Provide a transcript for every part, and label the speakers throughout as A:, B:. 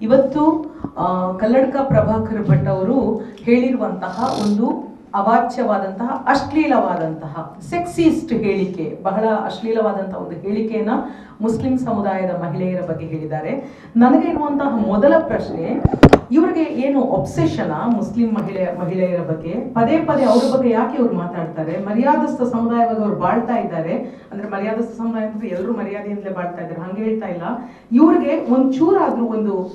A: ಇವತ್ತು ಕಲ್ಲಡ್ಕ ಪ್ರಭಾಕರ್ ಭಟ್ ಅವರು ಹೇಳಿರುವಂತಹ ಒಂದು ಅವಾಚ್ಯವಾದಂತಹ, ಅಶ್ಲೀಲವಾದಂತಹ ಸೆಕ್ಸಿಸ್ಟ್ ಹೇಳಿಕೆ, ಬಹಳ ಅಶ್ಲೀಲವಾದಂತಹ ಒಂದು ಹೇಳಿಕೆಯನ್ನ ಮುಸ್ಲಿಂ ಸಮುದಾಯದ ಮಹಿಳೆಯರ ಬಗ್ಗೆ ಹೇಳಿದ್ದಾರೆ. ನನಗೆ ಇರುವಂತಹ ಮೊದಲ ಪ್ರಶ್ನೆ ಇವರಿಗೆ ಏನು ಒಬ್ಸೆಷನ್ ಮುಸ್ಲಿಂ ಮಹಿಳೆ, ಮಹಿಳೆಯರ ಬಗ್ಗೆ? ಪದೇ ಪದೇ ಅವ್ರ ಬಗ್ಗೆ ಯಾಕೆ ಇವ್ರು ಮಾತಾಡ್ತಾರೆ? ಮರ್ಯಾದಸ್ಥ ಸಮುದಾಯವಾಗಿ ಅವ್ರು ಬಾಳ್ತಾ ಇದ್ದಾರೆ. ಅಂದ್ರೆ ಮರ್ಯಾದಸ್ಥ ಸಮುದಾಯ ಅಂದ್ರೆ ಎಲ್ಲರೂ ಮರ್ಯಾದೆಯಿಂದಲೇ ಬಾಳ್ತಾ ಇದ್ದಾರೆ. ಹಂಗೆ ಹೇಳ್ತಾ ಇಲ್ಲ. ಇವ್ರಿಗೆ ಒಂಚೂರಾದ್ರೂ ಒಂದು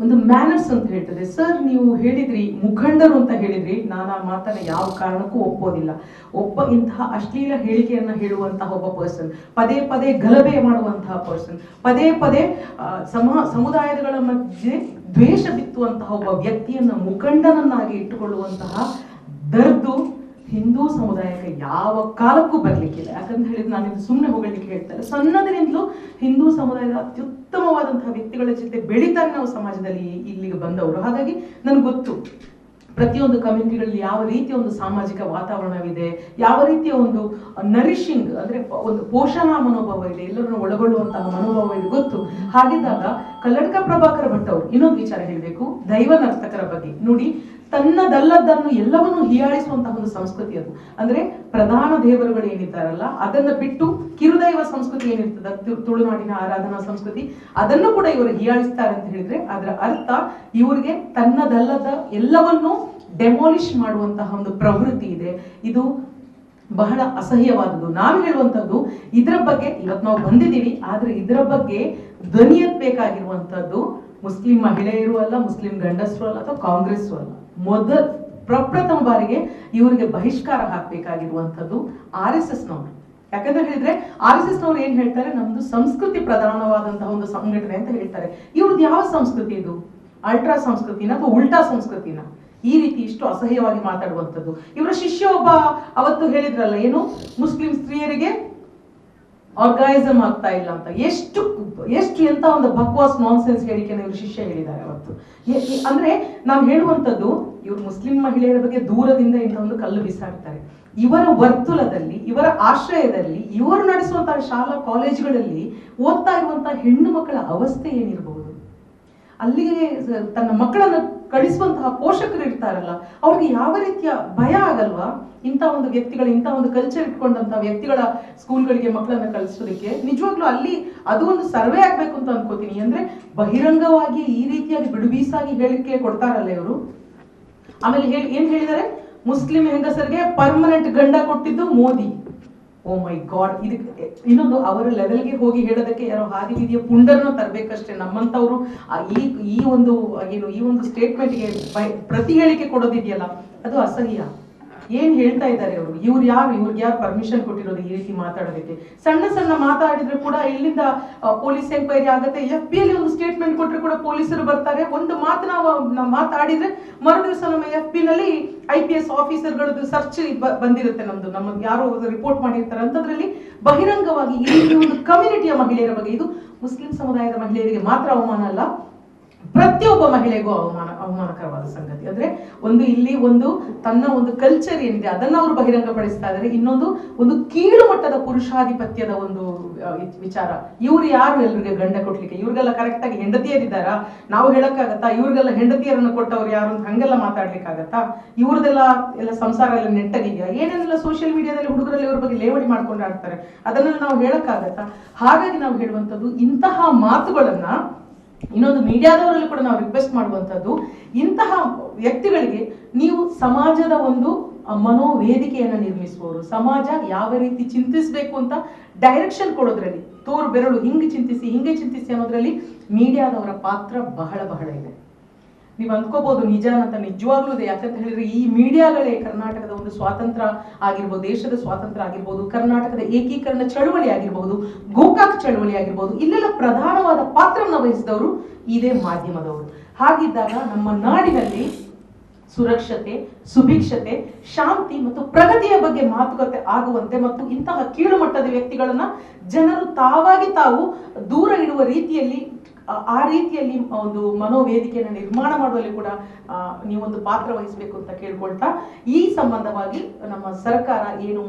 A: ಒಂದು ಮ್ಯಾನರ್ಸ್ ಅಂತ ಹೇಳ್ತದೆ. ಸರ್ ನೀವು ಹೇಳಿದ್ರಿ, ಮುಖಂಡರು ಅಂತ ಹೇಳಿದ್ರಿ. ನಾನು ಆ ಮಾತನ್ನ ಯಾವ ಕಾರಣಕ್ಕೂ ಒಪ್ಪೋದಿಲ್ಲ. ಒಬ್ಬ ಇಂತಹ ಅಶ್ಲೀಲ ಹೇಳಿಕೆಯನ್ನ ಹೇಳುವಂತಹ ಒಬ್ಬ ಪರ್ಸನ್ ಪದೇ ಪದೇ ಗಲಭೆ ಮಾಡುವಂತಹ ಪರ್ಸನ್ ಪದೇ ಪದೇ ಸಮ, ಸಮುದಾಯಗಳ ಮಧ್ಯೆ ದ್ವೇಷ ಬಿತ್ತುವಂತಹ ಒಬ್ಬ ವ್ಯಕ್ತಿಯನ್ನ ಮುಖಂಡನನ್ನಾಗಿ ಇಟ್ಟುಕೊಳ್ಳುವಂತಹ ದರ್ದು ಹಿಂದೂ ಸಮುದಾಯಕ್ಕೆ ಯಾವ ಕಾಲಕ್ಕೂ ಬರ್ಲಿಕ್ಕಿಲ್ಲ. ಯಾಕಂತ ಹೇಳಿದ್ರೆ ನಾನು ಇದು ಸುಮ್ಮನೆ ಹೋಗಲಿಕ್ಕೆ ಹೇಳ್ತಾರೆ ಸಣ್ಣದರಿಂದಲೂ ಹಿಂದೂ ಸಮುದಾಯದ ಅತ್ಯುತ್ತಮವಾದಂತಹ ವ್ಯಕ್ತಿಗಳ ಜೊತೆ ಬೆಳೀತಾರೆ ನಾವು ಸಮಾಜದಲ್ಲಿ ಇಲ್ಲಿಗೆ ಬಂದವರು. ಹಾಗಾಗಿ ನನಗೆ ಗೊತ್ತು, ಪ್ರತಿಯೊಂದು ಕಮ್ಯುನಿಟಿಗಳಲ್ಲಿ ಯಾವ ರೀತಿಯ ಒಂದು ಸಾಮಾಜಿಕ ವಾತಾವರಣವಿದೆ, ಯಾವ ರೀತಿಯ ಒಂದು ನರಿಶಿಂಗ್ ಅಂದ್ರೆ ಒಂದು ಪೋಷಣಾ ಮನೋಭಾವ ಇದೆ, ಎಲ್ಲರನ್ನು ಒಳಗೊಳ್ಳುವಂತಹ ಮನೋಭಾವ ಇದೆ ಗೊತ್ತು. ಹಾಗಿದ್ದಾಗ ಕಲ್ಲಡ್ಕ ಪ್ರಭಾಕರ ಭಟ್ ಇನ್ನೊಂದು ವಿಚಾರ ಹೇಳಬೇಕು. ದೈವ ನರ್ತಕರ ಬಗ್ಗೆ. ನೋಡಿ ತನ್ನದಲ್ಲದನ್ನು ಎಲ್ಲವನ್ನೂ ಹೀಯಾಳಿಸುವಂತಹ ಒಂದು ಸಂಸ್ಕೃತಿ ಅದು. ಅಂದ್ರೆ ಪ್ರಧಾನ ದೇವರುಗಳು ಏನಿದ್ದಾರಲ್ಲ, ಅದನ್ನ ಬಿಟ್ಟು ಕಿರುದೈವ ಸಂಸ್ಕೃತಿ ಏನಿರ್ತದ ತುಳುನಾಡಿನ ಆರಾಧನಾ ಸಂಸ್ಕೃತಿ, ಅದನ್ನು ಕೂಡ ಇವರು ಹೀಯಾಳಿಸ್ತಾರೆ ಅಂತ ಹೇಳಿದ್ರೆ ಅದರ ಅರ್ಥ ಇವರಿಗೆ ತನ್ನದಲ್ಲದ ಎಲ್ಲವನ್ನೂ ಡೆಮಾಲಿಷ್ ಮಾಡುವಂತಹ ಒಂದು ಪ್ರವೃತ್ತಿ ಇದೆ. ಇದು ಬಹಳ ಅಸಹ್ಯವಾದದ್ದು. ನಾವು ಹೇಳುವಂತದ್ದು ಇದರ ಬಗ್ಗೆ ಇವತ್ತು ನಾವು ಬಂದಿದ್ದೀವಿ, ಆದ್ರೆ ಇದರ ಬಗ್ಗೆ ಧ್ವನಿ ಮುಸ್ಲಿಂ ಮಹಿಳೆಯರು ಅಲ್ಲ, ಮುಸ್ಲಿಂ ಗಂಡಸರು ಅಲ್ಲ, ಅಥವಾ ಕಾಂಗ್ರೆಸ್ಸು ಅಲ್ಲ. ಮೊದಲ ಪ್ರಪ್ರಥಮ ಬಾರಿಗೆ ಇವರಿಗೆ ಬಹಿಷ್ಕಾರ ಹಾಕಬೇಕಾಗಿರುವಂಥದ್ದು ಆರ್ ಎಸ್ ಎಸ್ ನವರು ಯಾಕಂತ ಹೇಳಿದ್ರೆ ಆರ್ ಎಸ್ ಎಸ್ ನವರು ಏನ್ ಹೇಳ್ತಾರೆ? ನಮ್ದು ಸಂಸ್ಕೃತಿ ಪ್ರಧಾನವಾದಂತಹ ಒಂದು ಸಂಘಟನೆ ಅಂತ ಹೇಳ್ತಾರೆ. ಇವ್ರದ್ದು ಯಾವ ಸಂಸ್ಕೃತಿ ಇದು? ಅಲ್ಟ್ರಾ ಸಂಸ್ಕೃತಿನ ಅಥವಾ ಉಲ್ಟಾ ಸಂಸ್ಕೃತಿನ? ಈ ರೀತಿ ಇಷ್ಟು ಅಸಹ್ಯವಾಗಿ ಮಾತಾಡುವಂಥದ್ದು. ಇವರ ಶಿಷ್ಯ ಒಬ್ಬ ಅವತ್ತು ಹೇಳಿದ್ರಲ್ಲ, ಏನು? ಮುಸ್ಲಿಂ ಸ್ತ್ರೀಯರಿಗೆ ಆರ್ಗಾನಿಸಮ್ ಆಗ್ತಾ ಇಲ್ಲ ಅಂತ. ಎಷ್ಟು ಎಷ್ಟು ಎಂತ ಒಂದು ಬಕ್ವಾಸ್ ನಾನ್ಸೆನ್ಸ್ ಹೇಳಿಕೆನ ಇವರು ಶಿಷ್ಯ ಹೇಳಿದ್ದಾರೆ ಅವತ್ತು. ಅಂದ್ರೆ ನಾವು ಹೇಳುವಂಥದ್ದು, ಇವರು ಮುಸ್ಲಿಂ ಮಹಿಳೆಯರ ಬಗ್ಗೆ ದೂರದಿಂದ ಇಂಥ ಒಂದು ಕಲ್ಲು ಬಿಸಾಡ್ತಾರೆ. ಇವರ ವರ್ತುಲದಲ್ಲಿ, ಇವರ ಆಶ್ರಯದಲ್ಲಿ, ಇವರು ನಡೆಸುವಂತಹ ಶಾಲಾ ಕಾಲೇಜುಗಳಲ್ಲಿ ಓದ್ತಾ ಇರುವಂತಹ ಹೆಣ್ಣು ಮಕ್ಕಳ ಅವಸ್ಥೆ ಏನಿರಬಹುದು? ಅಲ್ಲಿಗೆ ತನ್ನ ಮಕ್ಕಳನ್ನ ಕಳಿಸುವಂತಹ ಪೋಷಕರು ಇರ್ತಾರಲ್ಲ, ಅವ್ರಿಗೆ ಯಾವ ರೀತಿಯ ಭಯ ಆಗಲ್ವಾ? ಇಂಥ ಒಂದು ವ್ಯಕ್ತಿಗಳು, ಇಂಥ ಒಂದು ಕಲ್ಚರ್ ಇಟ್ಕೊಂಡಂತ ವ್ಯಕ್ತಿಗಳ ಸ್ಕೂಲ್ಗಳಿಗೆ ಮಕ್ಕಳನ್ನ ಕಳಿಸೋದಕ್ಕೆ? ನಿಜವಾಗ್ಲೂ ಅಲ್ಲಿ ಅದು ಒಂದು ಸರ್ವೆ ಆಗ್ಬೇಕು ಅಂತ ಅನ್ಕೋತೀನಿ. ಅಂದ್ರೆ ಬಹಿರಂಗವಾಗಿ ಈ ರೀತಿಯಾಗಿ ಬಿಡುಬೀಸಾಗಿ ಹೇಳಿಕೆ ಕೊಡ್ತಾರಲ್ಲ ಇವರು? ಆಮೇಲೆ ಏನ್ ಹೇಳಿದ್ದಾರೆ? ಮುಸ್ಲಿಂ ಹೆಂಗಸರಿಗೆ ಪರ್ಮನೆಂಟ್ ಗಂಡ ಕೊಟ್ಟಿದ್ದು ಮೋದಿ. ಓ ಮೈ ಗಾಡ್ ಇದಕ್ಕೆ ಇನ್ನೊಂದು ಅವರ ಲೆವೆಲ್ಗೆ ಹೋಗಿ ಹೇಳೋದಕ್ಕೆ ಯಾರೋ ಹಾದಿ ಬೀದಿಯ ಪುಂಡರನ್ನ ತರಬೇಕಷ್ಟೇ ನಮ್ಮಂತವ್ರು ಆ ಈ ಈ ಒಂದು, ಏನು, ಈ ಒಂದು ಸ್ಟೇಟ್ಮೆಂಟ್ಗೆ ಪ್ರತಿ ಹೇಳಿಕೆ ಕೊಡೋದಿದೆಯಲ್ಲ, ಅದು ಅಸಹ್ಯ. ಏನ್ ಹೇಳ್ತಾ ಇದ್ದಾರೆ ಅವರು? ಇವ್ರು ಯಾರು? ಇವ್ರಿಗೆ ಯಾರು ಪರ್ಮಿಷನ್ ಕೊಟ್ಟಿರೋದು ಈ ರೀತಿ ಮಾತಾಡೋದಕ್ಕೆ? ಸಣ್ಣ ಸಣ್ಣ ಮಾತಾಡಿದ್ರೆ ಕೂಡ ಇಲ್ಲಿಂದ ಪೊಲೀಸ್ ಎಂಕ್ವೈರಿ ಆಗುತ್ತೆ. ಎಫ್ ಬಿ ಅಲ್ಲಿ ಒಂದು ಸ್ಟೇಟ್ಮೆಂಟ್ ಕೊಟ್ಟರೆ ಕೂಡ ಪೊಲೀಸರು ಬರ್ತಾರೆ. ಒಂದು ಮಾತು ನಾವು ಮಾತಾಡಿದ್ರೆ ಮರು ದಿವಸ ನಮ್ಮ ಎಫ್ ಬಿ ನಲ್ಲಿ ಐ ಪಿ ಎಸ್ ಆಫೀಸರ್ಗಳದ್ದು ಸರ್ಚ್ ಬಂದಿರುತ್ತೆ ನಮ್ದು. ನಮ್ಮ ಯಾರೋ ರಿಪೋರ್ಟ್ ಮಾಡಿರ್ತಾರೆ. ಅಂತದ್ರಲ್ಲಿ ಬಹಿರಂಗವಾಗಿ ಈ ಒಂದು ಕಮ್ಯುನಿಟಿಯ ಮಹಿಳೆಯರ ಬಗ್ಗೆ. ಇದು ಮುಸ್ಲಿಂ ಸಮುದಾಯದ ಮಹಿಳೆಯರಿಗೆ ಮಾತ್ರ ಅವಮಾನ ಅಲ್ಲ. ಪ್ರತಿಯೊಬ್ಬ ಮಹಿಳೆಗೂ ಅವಮಾನ, ಅವಮಾನಕರವಾದ ಸಂಗತಿ. ಅಂದ್ರೆ ಒಂದು ಇಲ್ಲಿ ಒಂದು ತನ್ನ ಒಂದು ಕಲ್ಚರ್ ಏನಿದೆ, ಅದನ್ನ ಅವರು ಬಹಿರಂಗಪಡಿಸ್ತಾ ಇದ್ದಾರೆ ಇನ್ನೊಂದು ಒಂದು ಕೀಳು ಮಟ್ಟದ ಪುರುಷಾಧಿಪತ್ಯದ ಒಂದು ವಿಚಾರ. ಇವ್ರು ಯಾರು ಎಲ್ರಿಗೆ ಗಂಡ ಕೊಡ್ಲಿಕ್ಕೆ ಇವ್ರಿಗೆಲ್ಲ ಕರೆಕ್ಟ್ ಆಗಿ ಹೆಂಡತಿಯರಿದ್ದಾರಾ? ನಾವು ಹೇಳಕ್ಕಾಗತ್ತಾ? ಇವ್ರಿಗೆಲ್ಲ ಹೆಂಡತಿಯರನ್ನ ಕೊಟ್ಟವ್ರು ಯಾರು ಅಂತ ಹಂಗೆಲ್ಲ ಮಾತಾಡ್ಲಿಕ್ಕಾಗತ್ತಾ? ಇವ್ರದೆಲ್ಲ ಎಲ್ಲ ಸಂಸಾರ ಎಲ್ಲ ನೆಟ್ಟಗಿದೆಯಾ? ಏನೇನೆಲ್ಲ ಸೋಷಿಯಲ್ ಮೀಡಿಯಾದಲ್ಲಿ ಹುಡುಗರಲ್ಲಿ ಇವ್ರ ಬಗ್ಗೆ ಲೇವಡಿ ಮಾಡ್ಕೊಂಡು ಆಡ್ತಾರೆ? ಅದನ್ನೆಲ್ಲ ನಾವು ಹೇಳಕ್ಕಾಗತ್ತಾ? ಹಾಗಾಗಿ ನಾವು ಹೇಳುವಂಥದ್ದು ಇಂತಹ ಮಾತುಗಳನ್ನ ಇನ್ನೊಂದು ಮೀಡಿಯಾದವರಲ್ಲಿ ಕೂಡ ನಾವು ರಿಕ್ವೆಸ್ಟ್ ಮಾಡುವಂಥದ್ದು, ಇಂತಹ ವ್ಯಕ್ತಿಗಳಿಗೆ ನೀವು ಸಮಾಜದ ಒಂದು ಮನೋವೇದಿಕೆಯನ್ನು ನಿರ್ಮಿಸುವವರು. ಸಮಾಜ ಯಾವ ರೀತಿ ಚಿಂತಿಸಬೇಕು ಅಂತ ಡೈರೆಕ್ಷನ್ ಕೊಡೋದ್ರಲ್ಲಿ, ತೋರು ಬೆರಳು ಹಿಂಗೆ ಚಿಂತಿಸಿ ಹಿಂಗೆ ಚಿಂತಿಸಿ ಅನ್ನೋದ್ರಲ್ಲಿ ಮೀಡಿಯಾದವರ ಪಾತ್ರ ಬಹಳ ಬಹಳ ಇದೆ. ನೀವು ಅಂದ್ಕೋಬಹುದು ನಿಜ ಅಂತ ನಿಜವಾಗ್ಲೂ ಇದೆ ಯಾಕಂತ ಹೇಳಿದ್ರೆ ಈ ಮೀಡಿಯಾಗಳೇ ಕರ್ನಾಟಕದ ಒಂದು ಸ್ವಾತಂತ್ರ್ಯ ಆಗಿರ್ಬೋದು, ದೇಶದ ಸ್ವಾತಂತ್ರ್ಯ ಆಗಿರ್ಬೋದು, ಕರ್ನಾಟಕದ ಏಕೀಕರಣ ಚಳವಳಿ ಆಗಿರ್ಬೋದು, ಗೋಕಾಕ್ ಚಳವಳಿ ಆಗಿರ್ಬೋದು, ಇಲ್ಲೆಲ್ಲ ಪ್ರಧಾನವಾದ ಪಾತ್ರವನ್ನು ವಹಿಸಿದವರು ಇದೇ ಮಾಧ್ಯಮದವರು. ಹಾಗಿದ್ದಾಗ ನಮ್ಮ ನಾಡಿನಲ್ಲಿ ಸುರಕ್ಷತೆ, ಸುಭಿಕ್ಷತೆ, ಶಾಂತಿ ಮತ್ತು ಪ್ರಗತಿಯ ಬಗ್ಗೆ ಮಾತುಕತೆ ಆಗುವಂತೆ ಮತ್ತು ಇಂತಹ ಕೀಳುಮಟ್ಟದ ವ್ಯಕ್ತಿಗಳನ್ನ ಜನರು ತಾವಾಗಿ ತಾವು ದೂರ ಇಡುವ ರೀತಿಯಲ್ಲಿ ಆ- ರೀತಿಯಲ್ಲಿ ಒಂದು ಮನೋವೇದಿಕೆಯನ್ನು ನಿರ್ಮಾಣ ಮಾಡುವಲ್ಲಿ ಕೂಡ ನೀವೊಂದು ಪಾತ್ರ ವಹಿಸಬೇಕು ಅಂತ ಕೇಳ್ಕೊಳ್ತಾ, ಈ ಸಂಬಂಧವಾಗಿ ನಮ್ಮ ಸರ್ಕಾರ ಏನು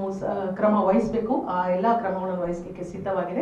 A: ಕ್ರಮ ವಹಿಸಬೇಕು, ಆ, ಎಲ್ಲಾ ಕ್ರಮಗಳನ್ನು ವಹಿಸಲಿಕ್ಕೆ ಸಿದ್ಧವಾಗಿದೆ.